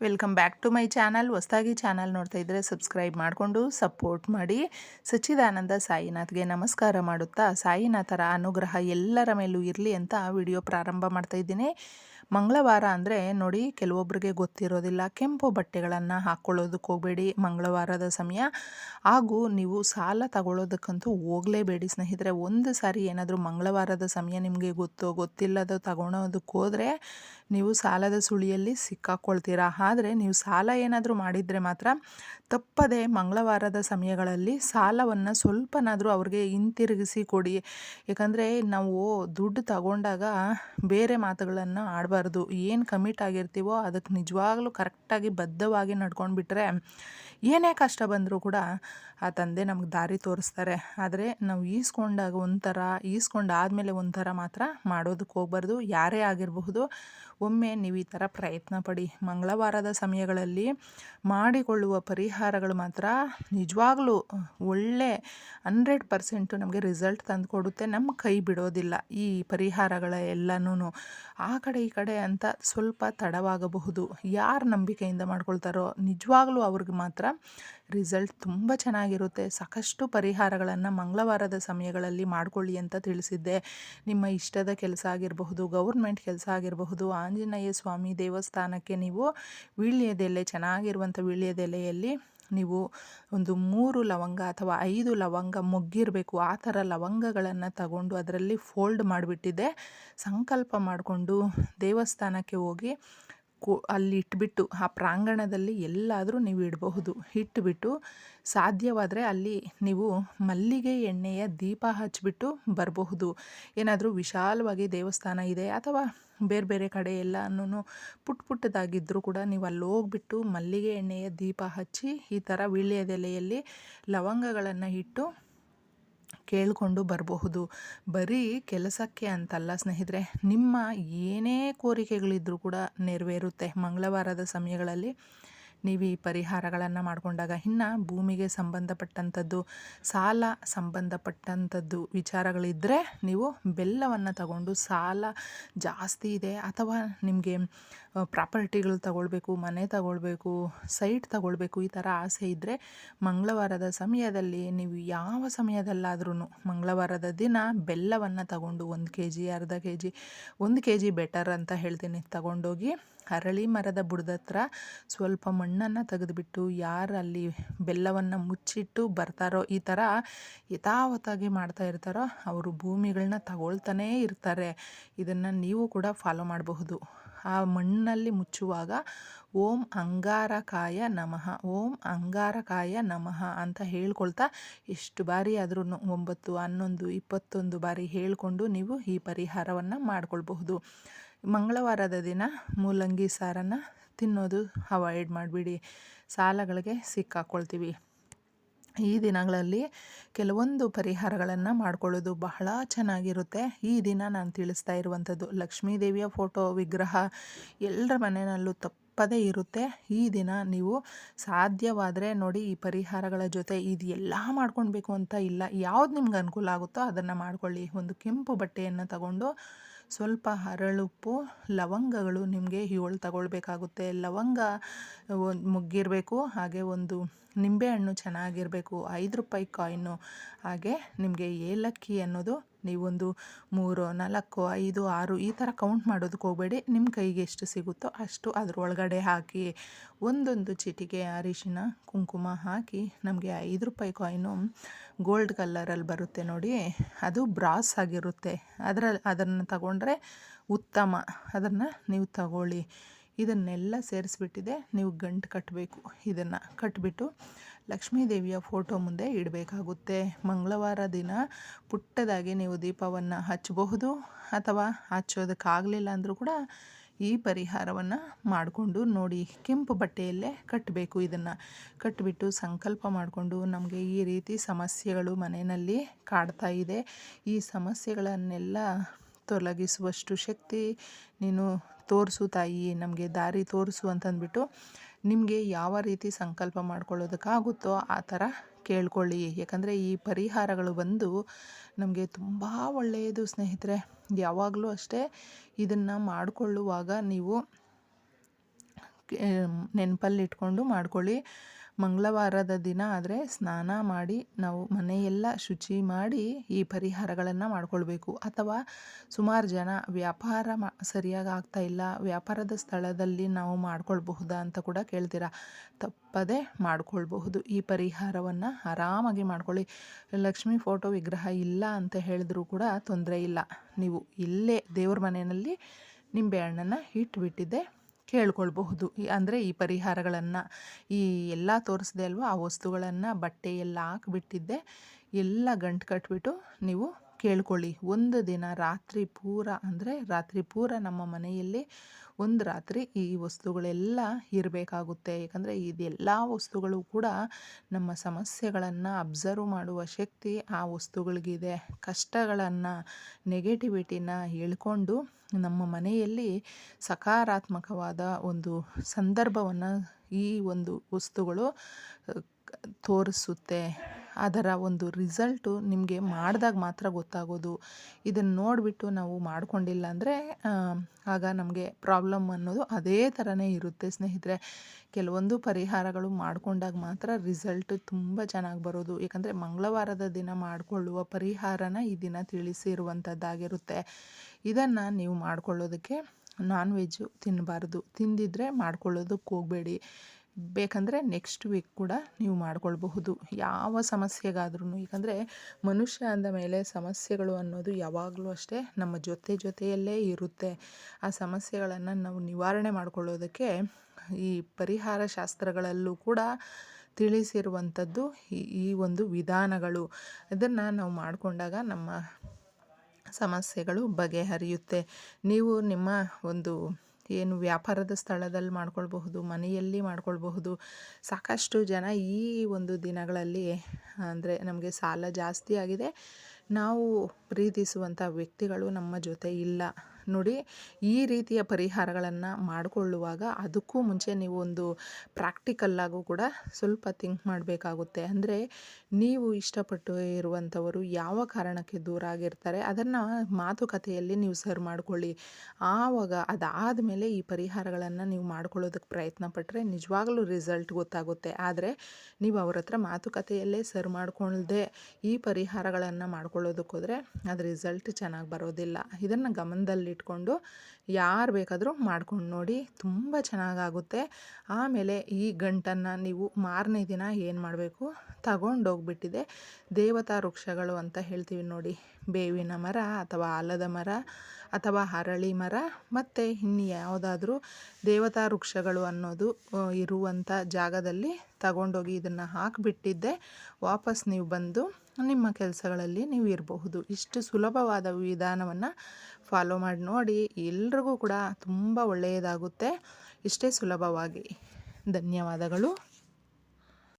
Welcome back to my channel. ಹೊಸದಾಗಿ channel ನೋಡ್ತಾ ಇದ್ದರೆ ಸಬ್ಸ್ಕ್ರೈಬ್ ಮಾಡಿಕೊಂಡು ಸಪೋರ್ಟ್ ಮಾಡಿ. ಸಚ್ಚಿದಾನಂದ ಸಾಯಿನಾಥ್ಗೆ ನಮಸ್ಕಾರ ಮಾಡುತ್ತಾ, ಸಾಯಿನಾಥರ ಅನುಗ್ರಹ ಎಲ್ಲರ ಮೇಲೂ ಇರಲಿ ಅಂತ ವಿಡಿಯೋ ಪ್ರಾರಂಭ ಮಾಡ್ತಾ ಇದ್ದೀನಿ. ಮಂಗಳವಾರ ಅಂದರೆ ನೋಡಿ ಕೆಲವೊಬ್ಬರಿಗೆ ಗೊತ್ತಿರೋದಿಲ್ಲ, ಕೆಂಪು ಬಟ್ಟೆಗಳನ್ನು ಹಾಕ್ಕೊಳ್ಳೋದಕ್ಕೆ ಹೋಗಬೇಡಿ, ಮಂಗಳವಾರದ ಸಮಯ. ಹಾಗೂ ನೀವು ಸಾಲ ತಗೊಳ್ಳೋದಕ್ಕಂತೂ ಹೋಗಲೇಬೇಡಿ ಸ್ನೇಹಿತರೆ. ಒಂದು ಸಾರಿ ಏನಾದರೂ ಮಂಗಳವಾರದ ಸಮಯ ನಿಮಗೆ ಗೊತ್ತೋ ಗೊತ್ತಿಲ್ಲದ ತಗೊಳೋದಕ್ಕೆ ಹೋದರೆ ನೀವು ಸಾಲದ ಸುಳಿಯಲ್ಲಿ ಸಿಕ್ಕಾಕ್ಕೊಳ್ತೀರಾ ಆದರೆ ನೀವು ಸಾಲ ಏನಾದರೂ ಮಾಡಿದರೆ ಮಾತ್ರ ತಪ್ಪದೆ ಮಂಗಳವಾರದ ಸಮಯಗಳಲ್ಲಿ ಸಾಲವನ್ನು ಸ್ವಲ್ಪನಾದರೂ ಅವ್ರಿಗೆ ಹಿಂತಿರುಗಿಸಿ ಕೊಡಿ. ಯಾಕಂದರೆ ನಾವು ದುಡ್ಡು ತಗೊಂಡಾಗ ಬೇರೆ ಮಾತುಗಳನ್ನು ಆಡಬಾರ್ದು. ಏನು ಕಮಿಟ್ ಆಗಿರ್ತೀವೋ ಅದಕ್ಕೆ ನಿಜವಾಗ್ಲೂ ಕರೆಕ್ಟಾಗಿ ಬದ್ಧವಾಗಿ ನಡ್ಕೊಂಡು ಬಿಟ್ಟರೆ ಏನೇ ಕಷ್ಟ ಬಂದರೂ ಕೂಡ ಆ ತಂದೆ ನಮಗೆ ದಾರಿ ತೋರಿಸ್ತಾರೆ. ಆದರೆ ನಾವು ಈಸ್ಕೊಂಡಾಗ ಒಂಥರ, ಈಸ್ಕೊಂಡಾದಮೇಲೆ ಒಂಥರ ಮಾತ್ರ ಮಾಡೋದಕ್ಕೆ ಹೋಗ್ಬಾರ್ದು. ಯಾರೇ ಆಗಿರಬಹುದು ಒಮ್ಮೆ ನೀವು ಈ ಥರ ಪ್ರಯತ್ನ ಪಡಿ. ಮಂಗಳವಾರದ ಸಮಯಗಳಲ್ಲಿ ಮಾಡಿಕೊಳ್ಳುವ ಪರಿಹಾರಗಳು ಮಾತ್ರ ನಿಜವಾಗ್ಲೂ ಒಳ್ಳೆ ಹಂಡ್ರೆಡ್ ಪರ್ಸೆಂಟು ನಮಗೆ ರಿಸಲ್ಟ್ ತಂದು ಕೊಡುತ್ತೆ. ನಮ್ಮ ಕೈ ಬಿಡೋದಿಲ್ಲ ಈ ಪರಿಹಾರಗಳ ಎಲ್ಲನೂ ಆ ಕಡೆ ಈ ಕಡೆ ಅಂತ ಸ್ವಲ್ಪ ತಡವಾಗಬಹುದು. ಯಾರು ನಂಬಿಕೆಯಿಂದ ಮಾಡ್ಕೊಳ್ತಾರೋ ನಿಜವಾಗ್ಲೂ ಅವ್ರಿಗೆ ಮಾತ್ರ ರಿಸಲ್ಟ್ ತುಂಬ ಚೆನ್ನಾಗಿರುತ್ತೆ. ಸಾಕಷ್ಟು ಪರಿಹಾರಗಳನ್ನು ಮಂಗಳವಾರದ ಸಮಯಗಳಲ್ಲಿ ಮಾಡಿಕೊಳ್ಳಿ ಅಂತ ತಿಳಿಸಿದ್ದೆ. ನಿಮ್ಮ ಇಷ್ಟದ ಕೆಲಸ ಆಗಿರಬಹುದು, ಗೌರ್ಮೆಂಟ್ ಕೆಲಸ ಆಗಿರಬಹುದು, ಆಂಜನೇಯ ಸ್ವಾಮಿ ದೇವಸ್ಥಾನಕ್ಕೆ ನೀವು ವೀಳ್ಯದೆಲೆ ಚೆನ್ನಾಗಿರುವಂಥ ವೀಳ್ಯದೆಲೆಯಲ್ಲಿ ನೀವು ಒಂದು ಮೂರು ಲವಂಗ ಅಥವಾ ಐದು ಲವಂಗ ಮೊಗ್ಗಿರಬೇಕು. ಆ ಥರ ಲವಂಗಗಳನ್ನು ತಗೊಂಡು ಅದರಲ್ಲಿ ಫೋಲ್ಡ್ ಮಾಡಿಬಿಟ್ಟಿದ್ದೆ. ಸಂಕಲ್ಪ ಮಾಡಿಕೊಂಡು ದೇವಸ್ಥಾನಕ್ಕೆ ಹೋಗಿ ಕೊ, ಅಲ್ಲಿ ಇಟ್ಬಿಟ್ಟು, ಆ ಪ್ರಾಂಗಣದಲ್ಲಿ ಎಲ್ಲಾದರೂ ನೀವು ಇಡಬಹುದು. ಇಟ್ಬಿಟ್ಟು, ಸಾಧ್ಯವಾದರೆ ಅಲ್ಲಿ ನೀವು ಮಲ್ಲಿಗೆ ಎಣ್ಣೆಯ ದೀಪ ಹಚ್ಚಿಬಿಟ್ಟು ಬರಬಹುದು. ಏನಾದರೂ ವಿಶಾಲವಾಗಿ ದೇವಸ್ಥಾನ ಇದೆ, ಅಥವಾ ಬೇರೆ ಬೇರೆ ಕಡೆ ಎಲ್ಲನೂ ಪುಟ್ಟ ಪುಟ್ಟದಾಗಿದ್ದರೂ ಕೂಡ ನೀವು ಅಲ್ಲಿ ಹೋಗ್ಬಿಟ್ಟು ಮಲ್ಲಿಗೆ ಎಣ್ಣೆಯ ದೀಪ ಹಚ್ಚಿ, ಈ ಥರ ವೀಳ್ಯದೆಲೆಯಲ್ಲಿ ಲವಂಗಗಳನ್ನು ಇಟ್ಟು ಕೇಳಿಕೊಂಡು ಬರಬಹುದು. ಬರೀ ಕೆಲಸಕ್ಕೆ ಅಂತಲ್ಲ ಸ್ನೇಹಿತರೆ ನಿಮ್ಮ ಏನೇ ಕೋರಿಕೆಗಳಿದ್ದರೂ ಕೂಡ ನೆರವೇರುತ್ತೆ. ಮಂಗಳವಾರದ ಸಮಯಗಳಲ್ಲಿ ನೀವು ಈ ಪರಿಹಾರಗಳನ್ನು ಮಾಡಿಕೊಂಡಾಗ ಇನ್ನು ಭೂಮಿಗೆ ಸಂಬಂಧಪಟ್ಟಂಥದ್ದು, ಸಾಲ ಸಂಬಂಧಪಟ್ಟಂಥದ್ದು ವಿಚಾರಗಳಿದ್ದರೆ ನೀವು ಬೆಲ್ಲವನ್ನು ತಗೊಂಡು ಸಾಲ ಜಾಸ್ತಿ ಇದೆ ಅಥವಾ ನಿಮಗೆ ಪ್ರಾಪರ್ಟಿಗಳು ತಗೊಳ್ಬೇಕು, ಮನೆ ತಗೊಳ್ಬೇಕು, ಸೈಟ್ ತಗೊಳ್ಬೇಕು ಈ ಥರ ಆಸೆ ಇದ್ದರೆ ಮಂಗಳವಾರದ ಸಮಯದಲ್ಲಿ ನೀವು ಯಾವ ಸಮಯದಲ್ಲಾದ್ರೂ ಮಂಗಳವಾರದ ದಿನ ಬೆಲ್ಲವನ್ನು ತಗೊಂಡು ಒಂದು ಕೆ ಜಿ ಅರ್ಧ ಕೆ ಜಿ ಒಂದು ಕೆ ಜಿ ಬೆಟರ್ ಅಂತ ಹೇಳ್ತೀನಿ ತಗೊಂಡೋಗಿ ಅರಳಿ ಮರದ ಬುಡದ ಹತ್ರ ಸ್ವಲ್ಪ ಮಣ್ಣನ್ನು ತೆಗೆದುಬಿಟ್ಟು ಯಾರು ಅಲ್ಲಿ ಬೆಲ್ಲವನ್ನು ಮುಚ್ಚಿಟ್ಟು ಬರ್ತಾರೋ ಈ ಥರ ಯಥಾವತ್ತಾಗಿ ಮಾಡ್ತಾ ಇರ್ತಾರೋ ಅವರು ಭೂಮಿಗಳನ್ನ ತಗೊಳ್ತಾನೇ ಇರ್ತಾರೆ. ಇದನ್ನು ನೀವು ಕೂಡ ಫಾಲೋ ಮಾಡಬಹುದು. ಆ ಮಣ್ಣಲ್ಲಿ ಮುಚ್ಚುವಾಗ ಓಂ ಅಂಗಾರಕಾಯ ನಮಃ, ಓಂ ಅಂಗಾರಕಾಯ ನಮಃ ಅಂತ ಹೇಳ್ಕೊಳ್ತಾ ಎಷ್ಟು ಬಾರಿ ಆದರೂ ಒಂಬತ್ತು, ಹನ್ನೊಂದು, ಇಪ್ಪತ್ತೊಂದು ಬಾರಿ ಹೇಳಿಕೊಂಡು ನೀವು ಈ ಪರಿಹಾರವನ್ನು ಮಾಡ್ಕೊಳ್ಬಹುದು. ಮಂಗಳವಾರದ ದಿನ ಮೂಲಂಗಿ ಸಾರನ್ನು ತಿನ್ನೋದು ಅವಾಯ್ಡ್ ಮಾಡಿಬಿಡಿ. ಸಾಲಗಳಿಗೆ ಸಿಕ್ಕಾಕ್ಕೊಳ್ತೀವಿ ಈ ದಿನಗಳಲ್ಲಿ ಕೆಲವೊಂದು ಪರಿಹಾರಗಳನ್ನು ಮಾಡಿಕೊಳ್ಳೋದು ಬಹಳ ಚೆನ್ನಾಗಿರುತ್ತೆ. ಈ ದಿನ ನಾನು ತಿಳಿಸ್ತಾ ಇರುವಂಥದ್ದು ಲಕ್ಷ್ಮೀ ದೇವಿಯ ಫೋಟೋ, ವಿಗ್ರಹ ಎಲ್ಲರ ಮನೆಯಲ್ಲೂ ತಪ್ಪದೇ ಇರುತ್ತೆ. ಈ ದಿನ ನೀವು ಸಾಧ್ಯವಾದರೆ ನೋಡಿ ಈ ಪರಿಹಾರಗಳ ಜೊತೆ ಇದು ಎಲ್ಲ ಮಾಡ್ಕೊಳ್ಬೇಕು ಅಂತ ಇಲ್ಲ ಯಾವ್ದು ನಿಮ್ಗೆ ಅನುಕೂಲ ಆಗುತ್ತೋ ಅದನ್ನು ಮಾಡ್ಕೊಳ್ಳಿ. ಒಂದು ಕೆಂಪು ಬಟ್ಟೆಯನ್ನು ತಗೊಂಡು ಸ್ವಲ್ಪ ಹರಳುಪ್ಪು ಲವಂಗಗಳು ನಿಮಗೆ ಏಳು ತಗೊಳ್ಬೇಕಾಗುತ್ತೆ. ಲವಂಗ ಒಂದು ಮುಗ್ಗಿರಬೇಕು ಹಾಗೆ ಒಂದು ನಿಂಬೆಹಣ್ಣು ಚೆನ್ನಾಗಿರಬೇಕು, ಐದು ರೂಪಾಯಿ ಕಾಯಿನು. ಹಾಗೆ ನಿಮಗೆ ಏಲಕ್ಕಿ ಅನ್ನೋದು ನೀವೊಂದು ಮೂರು, ನಾಲ್ಕು, ಐದು, ಆರು ಈ ಥರ ಕೌಂಟ್ ಮಾಡೋದಕ್ಕೆ ಹೋಗಬೇಡಿ. ನಿಮ್ಮ ಕೈಗೆ ಎಷ್ಟು ಸಿಗುತ್ತೋ ಅಷ್ಟು ಅದರೊಳಗಡೆ ಹಾಕಿ ಒಂದೊಂದು ಚಿಟಿಗೆ ಅರಿಶಿನ, ಕುಂಕುಮ ಹಾಕಿ ನಮಗೆ ಐದು ರೂಪಾಯಿ ಕಾಯಿನು ಗೋಲ್ಡ್ ಕಲ್ಲರಲ್ಲಿ ಬರುತ್ತೆ ನೋಡಿ. ಅದು ಬ್ರಾಸ್ ಆಗಿರುತ್ತೆ. ಅದರಲ್ಲಿ ಅದನ್ನು ತಗೊಂಡ್ರೆ ಉತ್ತಮ. ಅದನ್ನು ನೀವು ತಗೊಳ್ಳಿ. ಇದನ್ನೆಲ್ಲ ಸೇರಿಸ್ಬಿಟ್ಟಿದೆ. ನೀವು ಗಂಟು ಕಟ್ಟಬೇಕು ಇದನ್ನು. ಕಟ್ಟಿಬಿಟ್ಟು ಲಕ್ಷ್ಮೀ ದೇವಿಯ ಫೋಟೋ ಮುಂದೆ ಇಡಬೇಕಾಗುತ್ತೆ. ಮಂಗಳವಾರ ದಿನ ಪುಟ್ಟದಾಗಿ ನೀವು ದೀಪವನ್ನು ಹಚ್ಚಬಹುದು ಅಥವಾ ಹಚ್ಚೋದಕ್ಕಾಗಲಿಲ್ಲ ಅಂದರೂ ಕೂಡ ಈ ಪರಿಹಾರವನ್ನು ಮಾಡಿಕೊಂಡು ನೋಡಿ ಕೆಂಪು ಬಟ್ಟೆಯಲ್ಲೇ ಕಟ್ಟಬೇಕು ಇದನ್ನು. ಕಟ್ಟಿಬಿಟ್ಟು ಸಂಕಲ್ಪ ಮಾಡಿಕೊಂಡು ನಮಗೆ ಈ ರೀತಿ ಸಮಸ್ಯೆಗಳು ಮನೆಯಲ್ಲಿ ಕಾಡ್ತಾ ಇದೆ. ಈ ಸಮಸ್ಯೆಗಳನ್ನೆಲ್ಲ ತೊಲಗಿಸುವಷ್ಟು ಶಕ್ತಿ ನೀನು ತೋರಿಸು ತಾಯಿ, ನಮಗೆ ದಾರಿ ತೋರಿಸು ಅಂತಂದ್ಬಿಟ್ಟು ನಿಮಗೆ ಯಾವ ರೀತಿ ಸಂಕಲ್ಪ ಮಾಡ್ಕೊಳ್ಳೋದಕ್ಕಾಗುತ್ತೋ ಆ ಥರ ಕೇಳ್ಕೊಳ್ಳಿ. ಯಾಕಂದರೆ ಈ ಪರಿಹಾರಗಳು ಬಂದು ನಮಗೆ ತುಂಬ ಒಳ್ಳೆಯದು ಸ್ನೇಹಿತರೆ. ಯಾವಾಗಲೂ ಅಷ್ಟೇ ಇದನ್ನು ಮಾಡಿಕೊಳ್ಳುವಾಗ ನೀವು ನೆನಪಲ್ಲಿಟ್ಕೊಂಡು ಮಾಡ್ಕೊಳ್ಳಿ. ಮಂಗಳವಾರದ ದಿನ ಆದರೆ ಸ್ನಾನ ಮಾಡಿ ನಾವು ಮನೆಯೆಲ್ಲ ಶುಚಿ ಮಾಡಿ ಈ ಪರಿಹಾರಗಳನ್ನು ಮಾಡಿಕೊಳ್ಬೇಕು. ಅಥವಾ ಸುಮಾರು ಜನ ವ್ಯಾಪಾರ ಮಾ, ಸರಿಯಾಗಿ ಆಗ್ತಾ ಇಲ್ಲ, ವ್ಯಾಪಾರದ ಸ್ಥಳದಲ್ಲಿ ನಾವು ಮಾಡ್ಕೊಳ್ಬಹುದಾ ಅಂತ ಕೂಡ ಕೇಳ್ತೀರಾ? ತಪ್ಪದೆ ಮಾಡಿಕೊಳ್ಬಹುದು. ಈ ಪರಿಹಾರವನ್ನು ಆರಾಮಾಗಿ ಮಾಡ್ಕೊಳ್ಳಿ. ಲಕ್ಷ್ಮಿ ಫೋಟೋ ವಿಗ್ರಹ ಇಲ್ಲ ಅಂತ ಹೇಳಿದ್ರೂ ಕೂಡ ತೊಂದರೆ ಇಲ್ಲ. ನೀವು ಇಲ್ಲೇ ದೇವ್ರ ಮನೆಯಲ್ಲಿ ನಿಂಬೆಹಣ್ಣನ್ನು ಇಟ್ಬಿಟ್ಟಿದ್ದೆ ಕೇಳ್ಕೊಳ್ಬಹುದು. ಅಂದರೆ ಈ ಪರಿಹಾರಗಳನ್ನು ಈ ಎಲ್ಲ ತೋರಿಸಿದೆ ಅಲ್ವಾ? ಆ ವಸ್ತುಗಳನ್ನು ಬಟ್ಟೆ ಎಲ್ಲ ಹಾಕಿಬಿಟ್ಟಿದ್ದೆ. ಎಲ್ಲ ಗಂಟು ಕಟ್ಬಿಟ್ಟು ನೀವು ಕೇಳ್ಕೊಳ್ಳಿ. ಒಂದು ದಿನ ರಾತ್ರಿ ಪೂರ ಅಂದರೆ ರಾತ್ರಿ ಪೂರ ನಮ್ಮ ಮನೆಯಲ್ಲಿ ಒಂದು ರಾತ್ರಿ ಈ ವಸ್ತುಗಳೆಲ್ಲ ಇರಬೇಕಾಗುತ್ತೆ. ಯಾಕಂದರೆ ಇದೆಲ್ಲ ವಸ್ತುಗಳು ಕೂಡ ನಮ್ಮ ಸಮಸ್ಯೆಗಳನ್ನು ಅಬ್ಸರ್ವ್ ಮಾಡುವ ಶಕ್ತಿ ಆ ವಸ್ತುಗಳಿಗಿದೆ. ಕಷ್ಟಗಳನ್ನು ನೆಗೆಟಿವಿಟಿನ ಹೇಳ್ಕೊಂಡು ನಮ್ಮ ಮನೆಯಲ್ಲಿ ಸಕಾರಾತ್ಮಕವಾದ ಒಂದು ಸಂದರ್ಭವನ್ನು ಈ ಒಂದು ವಸ್ತುಗಳು ತೋರಿಸುತ್ತೆ. ಅದರ ಒಂದು ರಿಸಲ್ಟು ನಿಮಗೆ ಮಾಡಿದಾಗ ಮಾತ್ರ ಗೊತ್ತಾಗೋದು. ಇದನ್ನು ನೋಡಿಬಿಟ್ಟು ನಾವು ಮಾಡ್ಕೊಂಡಿಲ್ಲ ಅಂದರೆ ಆಗ ನಮಗೆ ಪ್ರಾಬ್ಲಮ್ ಅನ್ನೋದು ಅದೇ ಥರನೇ ಇರುತ್ತೆ ಸ್ನೇಹಿತರೆ. ಕೆಲವೊಂದು ಪರಿಹಾರಗಳು ಮಾಡಿಕೊಂಡಾಗ ಮಾತ್ರ ರಿಸಲ್ಟ್ ತುಂಬ ಚೆನ್ನಾಗಿ ಬರೋದು. ಯಾಕಂದರೆ ಮಂಗಳವಾರದ ದಿನ ಮಾಡಿಕೊಳ್ಳುವ ಪರಿಹಾರನ ಈ ದಿನ ತಿಳಿಸಿರುವಂಥದ್ದಾಗಿರುತ್ತೆ ಇದನ್ನು ನೀವು ಮಾಡಿಕೊಳ್ಳೋದಕ್ಕೆ ನಾನ್ ವೆಜ್ಜು ತಿನ್ನಬಾರ್ದು ತಿಂದಿದ್ರೆ ಮಾಡ್ಕೊಳ್ಳೋದಕ್ಕೆ ಹೋಗಬೇಡಿ. ಬೇಕಂದರೆ ನೆಕ್ಸ್ಟ್ ವೀಕ್ ಕೂಡ ನೀವು ಮಾಡಿಕೊಳ್ಬಹುದು. ಯಾವ ಸಮಸ್ಯೆಗಾದ್ರೂ ಯಾಕಂದರೆ ಮನುಷ್ಯ ಅಂದ ಮೇಲೆ ಸಮಸ್ಯೆಗಳು ಅನ್ನೋದು ಯಾವಾಗಲೂ ಅಷ್ಟೇ ನಮ್ಮ ಜೊತೆ ಜೊತೆಯಲ್ಲೇ ಇರುತ್ತೆ. ಆ ಸಮಸ್ಯೆಗಳನ್ನು ನಾವು ನಿವಾರಣೆ ಮಾಡಿಕೊಳ್ಳೋದಕ್ಕೆ ಈ ಪರಿಹಾರ ಶಾಸ್ತ್ರಗಳಲ್ಲೂ ಕೂಡ ತಿಳಿಸಿರುವಂಥದ್ದು ಈ ಒಂದು ವಿಧಾನಗಳು. ಇದನ್ನು ನಾವು ಮಾಡಿಕೊಂಡಾಗ ನಮ್ಮ ಸಮಸ್ಯೆಗಳು ಬಗೆಹರಿಯುತ್ತೆ. ನೀವು ನಿಮ್ಮ ಒಂದು ಏನು ವ್ಯಾಪಾರದ ಸ್ಥಳದಲ್ಲಿ ಮಾಡ್ಕೊಳ್ಬಹುದು, ಮನೆಯಲ್ಲಿ ಮಾಡ್ಕೊಳ್ಬಹುದು. ಸಾಕಷ್ಟು ಜನ ಈ ಒಂದು ದಿನಗಳಲ್ಲಿ, ಅಂದರೆ ನಮಗೆ ಸಾಲ ಜಾಸ್ತಿ ಆಗಿದೆ. ನಾವು ಪ್ರೀತಿಸುವಂಥ ವ್ಯಕ್ತಿಗಳು ನಮ್ಮ ಜೊತೆ ಇಲ್ಲ. ನೋಡಿ, ಈ ರೀತಿಯ ಪರಿಹಾರಗಳನ್ನು ಮಾಡಿಕೊಳ್ಳುವಾಗ ಅದಕ್ಕೂ ಮುಂಚೆ ನೀವು ಒಂದು ಪ್ರಾಕ್ಟಿಕಲ್ಲಾಗೂ ಕೂಡ ಸ್ವಲ್ಪ ಥಿಂಕ್ ಮಾಡಬೇಕಾಗುತ್ತೆ. ಅಂದರೆ ನೀವು ಇಷ್ಟಪಟ್ಟು ಇರುವಂಥವರು ಯಾವ ಕಾರಣಕ್ಕೆ ದೂರ ಆಗಿರ್ತಾರೆ, ಅದನ್ನು ಮಾತುಕತೆಯಲ್ಲಿ ನೀವು ಸರ್ ಮಾಡ್ಕೊಳ್ಳಿ. ಆವಾಗ ಅದಾದ ಮೇಲೆ ಈ ಪರಿಹಾರಗಳನ್ನು ನೀವು ಮಾಡ್ಕೊಳ್ಳೋದಕ್ಕೆ ಪ್ರಯತ್ನ ಪಟ್ಟರೆ ನಿಜವಾಗ್ಲೂ ರಿಸಲ್ಟ್ ಗೊತ್ತಾಗುತ್ತೆ. ಆದರೆ ನೀವು ಅವ್ರ ಹತ್ರ ಮಾತುಕತೆಯಲ್ಲೇ ಸರ್ ಮಾಡ್ಕೊಳ್ದೆ ಈ ಪರಿಹಾರಗಳನ್ನು ಮಾಡ್ಕೊಳ್ಳೋದಕ್ಕೋದ್ರೆ ಅದು ರಿಸಲ್ಟ್ ಚೆನ್ನಾಗಿ ಬರೋದಿಲ್ಲ. ಇದನ್ನು ಗಮನದಲ್ಲಿ ಇಟ್ಕೊಂಡು ಯಾರು ಬೇಕಾದರೂ ಮಾಡ್ಕೊಂಡು ನೋಡಿ ತುಂಬ ಚೆನ್ನಾಗಾಗುತ್ತೆ. ಆಮೇಲೆ ಈ ಗಂಟನ್ನು ನೀವು ಮಾರನೇ ದಿನ ಏನು ಮಾಡಬೇಕು? ತಗೊಂಡೋಗ್ಬಿಟ್ಟಿದೆ ದೇವತಾ ವೃಕ್ಷಗಳು ಅಂತ ಹೇಳ್ತೀವಿ ನೋಡಿ. ಬೇವಿನ ಮರ ಅಥವಾ ಆಲದ ಮರ ಅಥವಾ ಹರಳಿ ಮರ ಮತ್ತು ಇನ್ನು ಯಾವುದಾದ್ರೂ ದೇವತಾ ವೃಕ್ಷಗಳು ಅನ್ನೋದು ಇರುವಂಥ ಜಾಗದಲ್ಲಿ ತಗೊಂಡೋಗಿ ಇದನ್ನು ಹಾಕಿಬಿಟ್ಟಿದ್ದೆ. ವಾಪಸ್ ನೀವು ಬಂದು ನಿಮ್ಮ ಕೆಲಸಗಳಲ್ಲಿ ನೀವು ಇರಬಹುದು. ಇಷ್ಟು ಸುಲಭವಾದ ವಿಧಾನವನ್ನು ಫಾಲೋ ಮಾಡಿ ನೋಡಿ ಎಲ್ರಿಗೂ ಕೂಡ ತುಂಬ ಒಳ್ಳೆಯದಾಗುತ್ತೆ. ಇಷ್ಟೇ ಸುಲಭವಾಗಿ. ಧನ್ಯವಾದಗಳು.